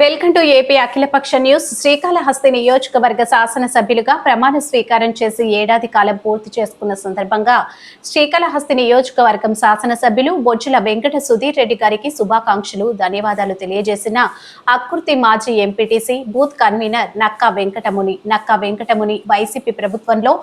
Welcome to AP అఖిలపక్ష news. Srikalahasti నియోజకవర్గ శాసనసభ్యులుగా ప్రమాణ స్వీకారం చేసి ఏడాది కాలం పూర్తి చేసుకున్న సందర్భంగా శ్రీకాళహస్తి నియోజకవర్గం శాసనసభ్యులు బొజ్జుల వెంకట సుధీర్ రెడ్డి గారికి శుభాకాంక్షలు ధన్యవాదాలు తెలియజేసిన అకృతి మాజీ MPTC booth convener Nakka Venkatamuni Nakka Venkatamuni YCP ప్రభుత్వంలో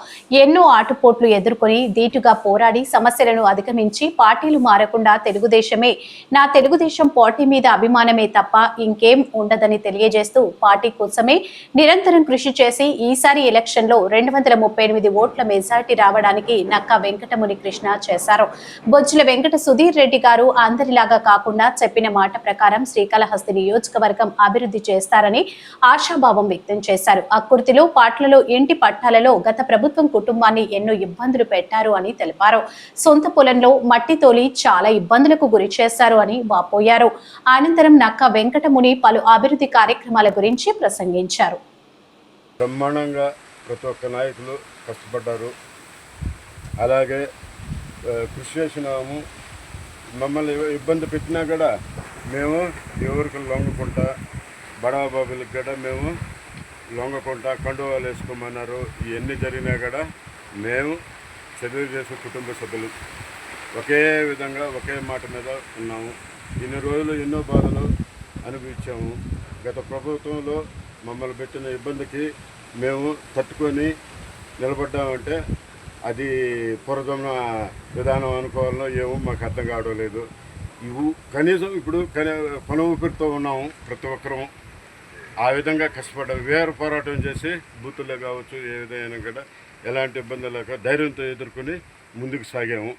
ఎన్నో ఆటుపోట్లు ఎదుర్కొని ధీటుగా పోరాడి సమస్యలను అధిగమించి పార్టీలు మారకుండా తెలుగుదేశమే. నా తెలుగుదేశం పార్టీ మీద అభిమానమే తప్ప ఇంకేం ఉండదని తెలియజేస్తూ పార్టీ కోసమే నిరంతరం కృషి చేసి ఈసారి ఎలక్షన్లో రెండు వందల ముప్పై ఎనిమిది ఓట్ల మెజార్టీ రావడానికి నక్కా వెంకటముని కృష్ణ చేశారు. బొజ్జుల వెంకట సుధీర్ రెడ్డి గారు అందరిలాగా కాకుండా చెప్పిన మాట ప్రకారం శ్రీకాళహస్తి నియోజకవర్గం అభివృద్ధి చేస్తారని ఆశాభావం వ్యక్తం చేశారు. అక్కుర్తిలో పాటలలో ఇంటి పట్టాలలో గత ప్రభుత్వం కుటుంబాన్ని ఎన్నో ఇబ్బందులు పెట్టారు అని తెలిపారు. సొంత పొలంలో మట్టి తోలి చాలా ఇబ్బందులకు గురి చేశారు అని వాపోయారు. అనంతరం నక్క వెంకటముని పలు అభివృద్ధి కార్యక్రమాల గురించి ప్రసంగించారు. బ్రహ్మాండంగా ప్రతి ఒక్క నాయకులు కష్టపడ్డారు. అలాగే కృషి చేసినాము మమ్మల్ని ఇబ్బంది పెట్టినా కూడా మేము ఎవరికి లొంగకుండా బడాబాబులకి కూడా మేము లొంగకుండా కండువాలు వేసుకోమన్నారు. ఇవన్నీ జరిగినా కూడా మేము తెలుగుదేశం కుటుంబ సభ్యులు. ఒకే విధంగా ఒకే మాట మీద ఉన్నాము. ఇన్ని రోజులు ఎన్నో బాధలు అనుభవించాము. గత ప్రభుత్వంలో మమ్మల్ని పెట్టిన ఇబ్బందికి మేము తట్టుకొని నిలబడ్డామంటే అది పూర్వజమ విధానం అనుకోవాలో ఏమో మాకు అర్థం కావడం లేదు. ఇవి కనీసం ఇప్పుడు కనీ పన ఊపిరితో ఉన్నాము ప్రతి ఒక్కరూ ఆ విధంగా కష్టపడ్డాం. వేరు పోరాటం చేసి బూతుల్లో కావచ్చు ఏ విధంగా కూడా ఎలాంటి ఇబ్బంది లేక ధైర్యంతో ఎదుర్కొని ముందుకు సాగాము.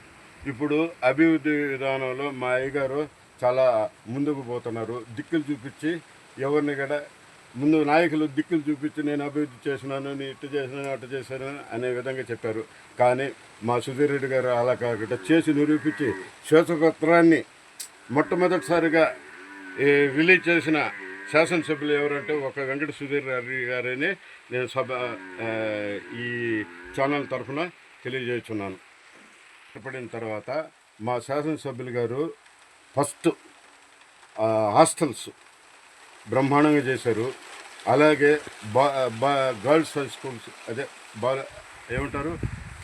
ఇప్పుడు అభివృద్ధి విధానంలో మా అయ్యగారు చాలా ముందుకు పోతున్నారు. దిక్కులు చూపించి ఎవరిని కూడా ముందు నాయకులు దిక్కులు చూపించి నేను అభివృద్ధి చేసినాను నేను ఇటు చేసినాను అటు చేశాను అనే విధంగా చెప్పారు. కానీ మా సుధీర్ రెడ్డి గారు అలా కాకుండా చేసి నిరూపించి శ్వేతపత్రాన్ని మొట్టమొదటిసారిగా రిలీజ్ చేసిన శాసనసభ్యులు ఎవరంటే ఒక వెంకట సుధీర్ రెడ్డి గారని నేను సభ ఈ ఛానల్ తరఫున తెలియజేస్తున్నాను. ఏర్పడిన తర్వాత మా శాసనసభ్యులు గారు ఫస్ట్ హాస్టల్స్ బ్రహ్మాండంగా చేశారు. అలాగే బా బా గర్ల్స్ హై స్కూల్స్ అదే బా ఏమంటారు?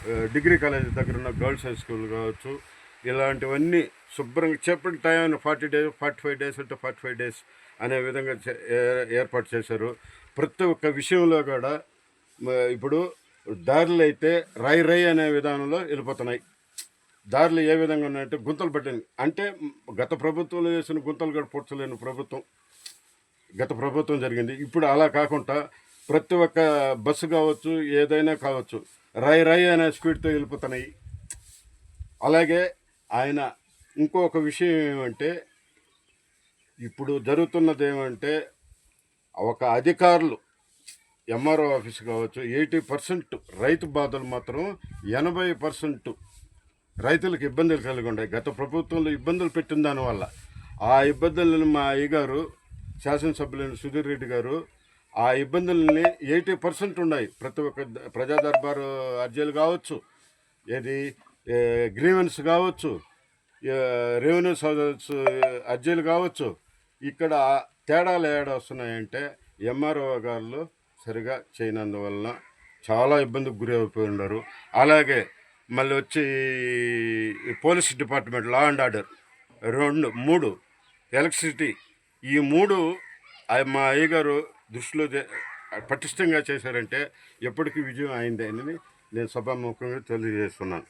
డిగ్రీ కాలేజ్ దగ్గర ఉన్న గర్ల్స్ హై స్కూల్ కావచ్చు ఇలాంటివన్నీ శుభ్రంగా చెప్పిన time forty days forty five days అంటే ఫార్టీ ఫైవ్ డేస్ అనే విధంగా చే- ఏ- ఏర్పాటు చేశారు. ప్రతి ఒక్క విషయంలో కూడా ఇప్పుడు దారులు అయితే రై రై అనే విధానంలో వెళ్ళిపోతున్నాయి. దారులు ఏ విధంగా ఉన్నాయంటే గుంతలు పట్టింది అంటే గత ప్రభుత్వంలో చేసిన గుంతలు కూడా పూడ్చలేని ప్రభుత్వం. గత ప్రభుత్వం జరిగింది. ఇప్పుడు అలా కాకుండా ప్రతి ఒక్క బస్సు కావచ్చు ఏదైనా కావచ్చు రై రై అనే స్పీడ్తో వెళ్ళిపోతున్నాయి. అలాగే ఆయన ఇంకొక విషయం ఏమంటే ఇప్పుడు జరుగుతున్నది ఏమంటే ఒక అధికారులు ఎంఆర్ఓ ఆఫీస్ కావచ్చు ఎయిటీ పర్సెంట్ రైతు బాధలు మాత్రం ఎనభై పర్సెంట్ రైతులకు ఇబ్బందులు కలిగి ఉన్నాయి గత ప్రభుత్వంలో ఇబ్బందులు పెట్టిన దానివల్ల ఆ ఇబ్బందులను మా అయ్యగారు శాసనసభ్యులైన సుధీర్ రెడ్డి గారు ఆ ఇబ్బందులని ఎయిటీ పర్సెంట్ ఉన్నాయి. ప్రతి ఒక్క ప్రజా దర్బారు అర్జీలు కావచ్చు ఏది గ్రీవెన్స్ కావచ్చు రెవెన్యూ సోదర్స్ అర్జీలు కావచ్చు. ఇక్కడ తేడాలు ఏడ వస్తున్నాయంటే ఎంఆర్ఓ గారు సరిగా చేయనందువలన చాలా ఇబ్బందికి గురి అయిపోయి ఉన్నారు. అలాగే మళ్ళీ వచ్చి police department law and order రెండు మూడు ఎలక్ట్రిసిటీ ఈ మూడు మా అయ్యగారు దృష్టిలో పటిష్టంగా చేశారంటే ఎప్పటికీ విజయం అయింది అని నేను సభాముఖంగా తెలియజేస్తున్నాను.